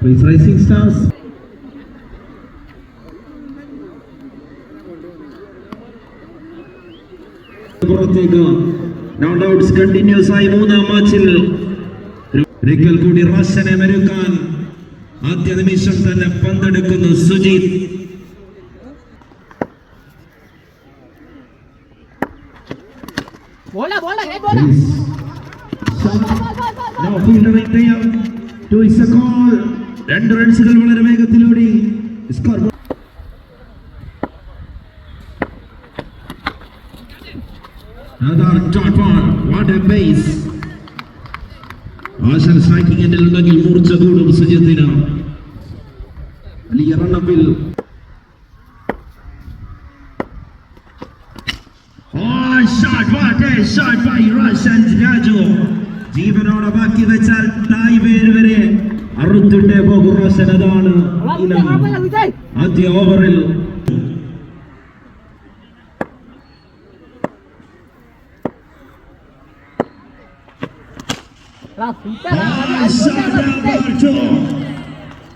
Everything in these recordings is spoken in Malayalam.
Please Rising Stars. പുറത്തേക്ക് റൗണ്ട് ഔട്ട്സ് കണ്ടിന്യൂസ് ആയി മൂന്നാം മാച്ചിൽ ഒരിക്കൽ കൂടി റോഷനെ മെരുക്കാൻ ആദ്യ നിമിഷം തന്നെ പന്തെടുക്കുന്നു Sujith Bola, bola, eh, bola. Now fieldering there. Two is a goal. രണ്ട് റൺസുകൾ വളരെ വേഗത്തിലൂടെ. ആശൻ ഉണ്ടെങ്കിൽ മൂർച്ച കൂടും സുജിത്തിന് വലിയ Oh. ജീവനോടെ ബാക്കി വെച്ചാൽ തായ് പേര് വരെ. അറുത്തിട്ട് അതാണ് ആദ്യ ഓവറിൽ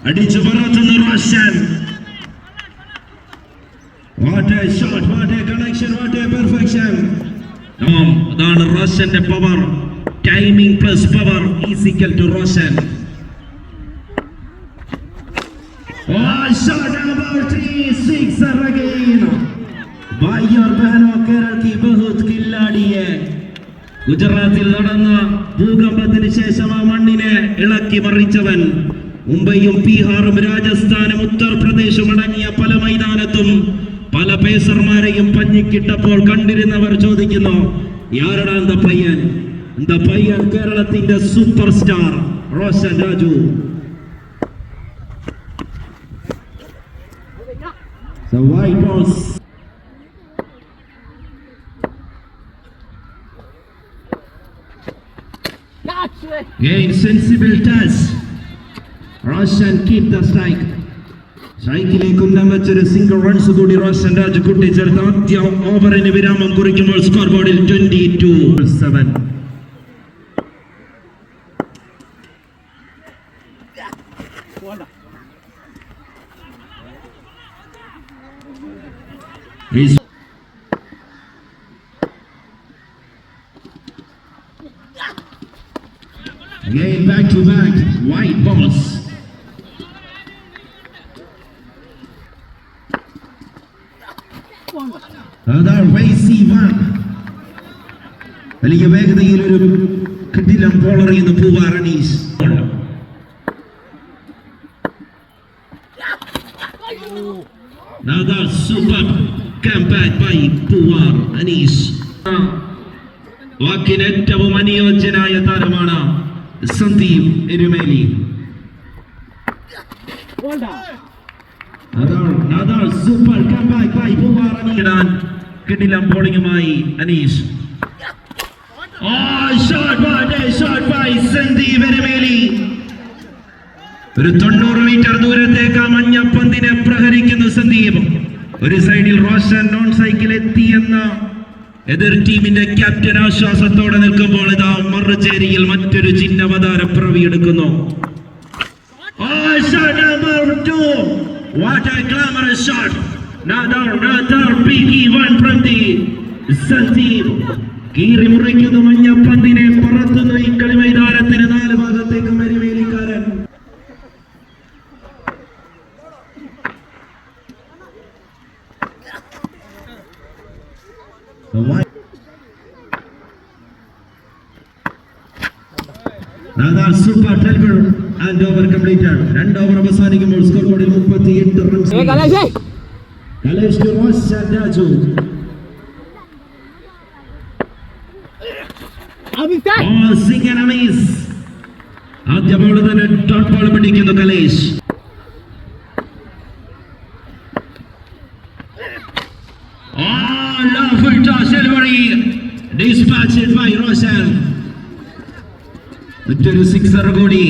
അടിച്ചു പറത്തുന്ന Roshan. What shot what connection what perfection അതാണ് റോഷന്റെ power timing plus power is equal to Roshan. A shot number three, six again. Bano Keraki Bahut ഗുജറാത്തിൽ നടന്ന ഭൂകമ്പത്തിന് ശേഷം ആ മണ്ണിനെ ഇളക്കി മറിച്ചവൻ. മുംബൈയും ബീഹാറും രാജസ്ഥാനും ഉത്തർപ്രദേശും അടങ്ങിയ പല മൈതാനത്തും പല പേസർമാരെയും പഞ്ഞിക്കിട്ടപ്പോൾ കണ്ടിരുന്നവർ ചോദിക്കുന്നു യാരടാ എന്താ പയ്യൻ? എന്താ പയ്യൻ കേരളത്തിന്റെ super star Roshan Raju? The white Catch, eh. Again, sensible touch. Roshan keep the strike സ്ട്രൈക്കിലേക്ക് വെച്ചൊരു സിംഗിൾ റൺസ് കൂടി റോഷൻ രാജകുട്ടി ചേർത്ത് ആദ്യ ഓവറിന് വിരാമം കുറിക്കുമ്പോൾ സ്കോർ ബോർഡിൽ twenty two seven Bola. Again, back to back, white balls. അതാണ് വൈസി വൺ അല്ലെങ്കിൽ വേഗതയിൽ ഒരു കിട്ടിലം Poovar Anees Another super comeback by Poovar Anees. വാക്കിന് ഏറ്റവും അനുയോജ്യനായ താരമാണ് സന്ദീപ് എരുമേലി. ഒരു തൊണ്ണൂറ് മീറ്റർ ദൂരത്തേക്ക് മഞ്ഞപ്പന്തിനെ പ്രഹരിക്കുന്നു സന്ദീപ്. ഒരു സൈഡിൽ റോഷൻ നോൺ സൈക്കിൾ എത്തി എന്ന എതിർ ടീമിന്റെ ക്യാപ്റ്റൻ ആശ്വാസത്തോടെ നിൽക്കുമ്പോൾ ഇതാ മറുചേരിയിൽ മറ്റൊരു ചിഹ്നവതാര പിറവിയെടുക്കുന്നു എടുക്കുന്നു. What a glamorous shot. കീറി മുറിക്കുന്നു മഞ്ഞപ്പന്തിനെ പറത്തുന്നു ഈ കളി മൈതാനത്തിന് നാല് ഭാഗത്തേക്ക് മരിവേലിക്കാരൻ The white Another super and over complete ആണ്. രണ്ട് ഓവർ അവസാനിക്കുമ്പോൾ സ്കോർ ബോർഡിൽ മുപ്പത്തി എട്ട് റൺസ്. കലേഷ് റോഷൻ രാജു. ആദ്യ ബോൾ തന്നെ ഡോട്ട് ബോൾ പിടിക്കുന്നു Kalesh Oh, lovely toss delivery. Dispatched by Roshan. മറ്റൊരു സിക്സർ കൂടി Again, single declare. Oh, what a sixer കൂടി.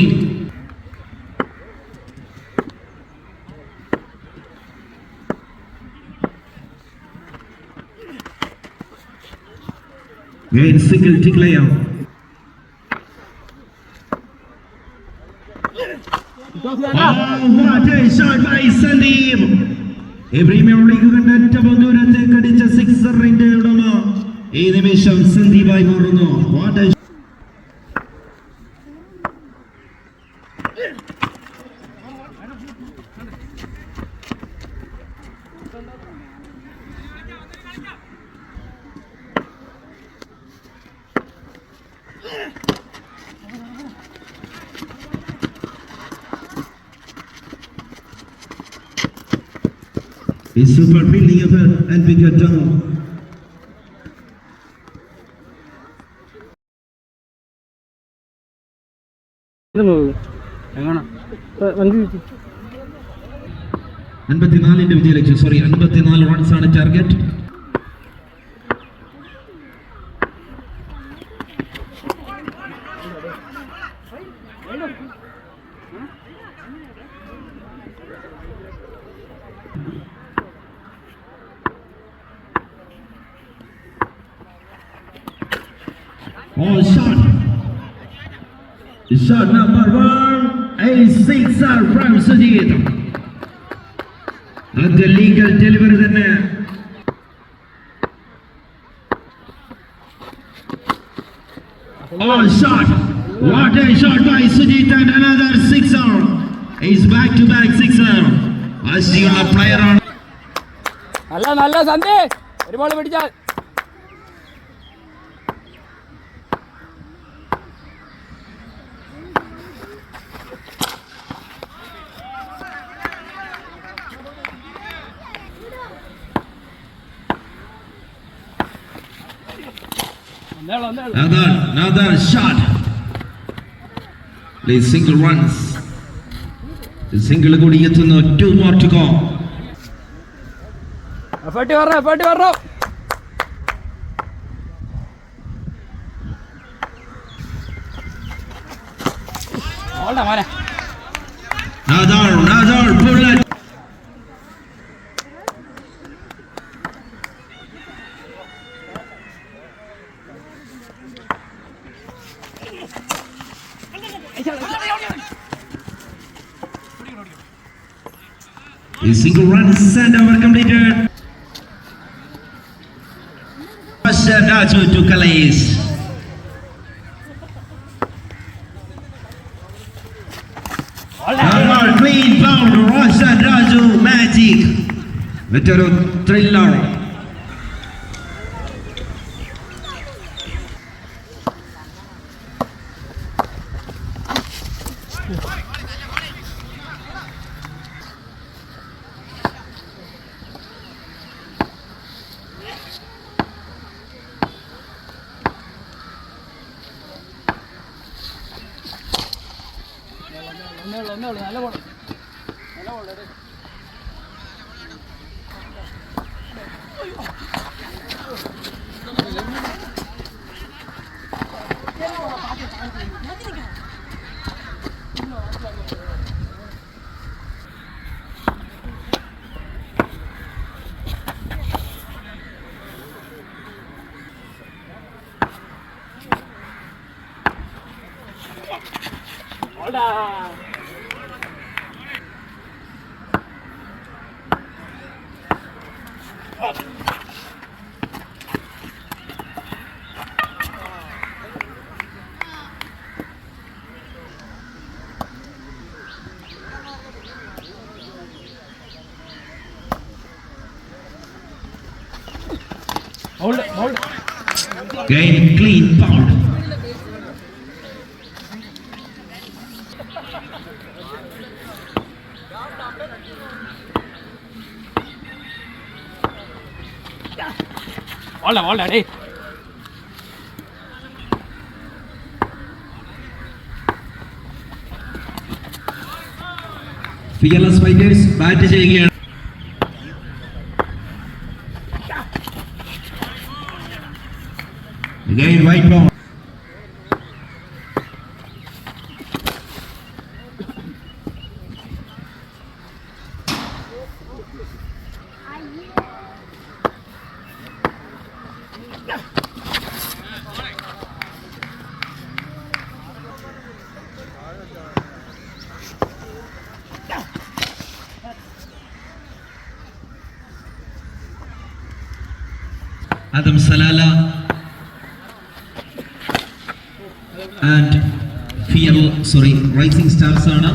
കണ്ട ഏറ്റവും ഉടമ ഈ നിമിഷം സന്ദീപായി മാറുന്നു. What super building of wicket down. അൻപത്തിനാലിന്റെ വിജയലക്ഷ്യം സോറി അൻപത്തിനാല് റൺസ് ആണ് target Oh, shot. Shot number one. A sixer from Sujit. the legal delivery തന്നെ Oh, shot. What a shot by Sujit and another sixer. He's back to back sixer. on the player നല്ല നല്ല Allah, ഒരു ബോൾ പിടിച്ചാൽ Another, another shot. The single runs. The single കൂടി എത്തുന്നു two more to go. Effort വരണോ എഫേർട്ട് വരണോ ഓൾഡാ മോനെ A single run is and over completed. First Raju to Kalais. Clean found Roshan Raju magic. Victor Thriller. ഒന്നേളൂ ഒന്നേളൂ നല്ല ബോൾ നല്ല ബോൾ ഓൾഡാ hold hold gain clean pound ഓൾഡാ ഓൾഡാ day fearless fighters bat ചെയ്യുകയാണ് Again, white ball. Adam Salala and Fiel, sorry, Rising Stars ആണ്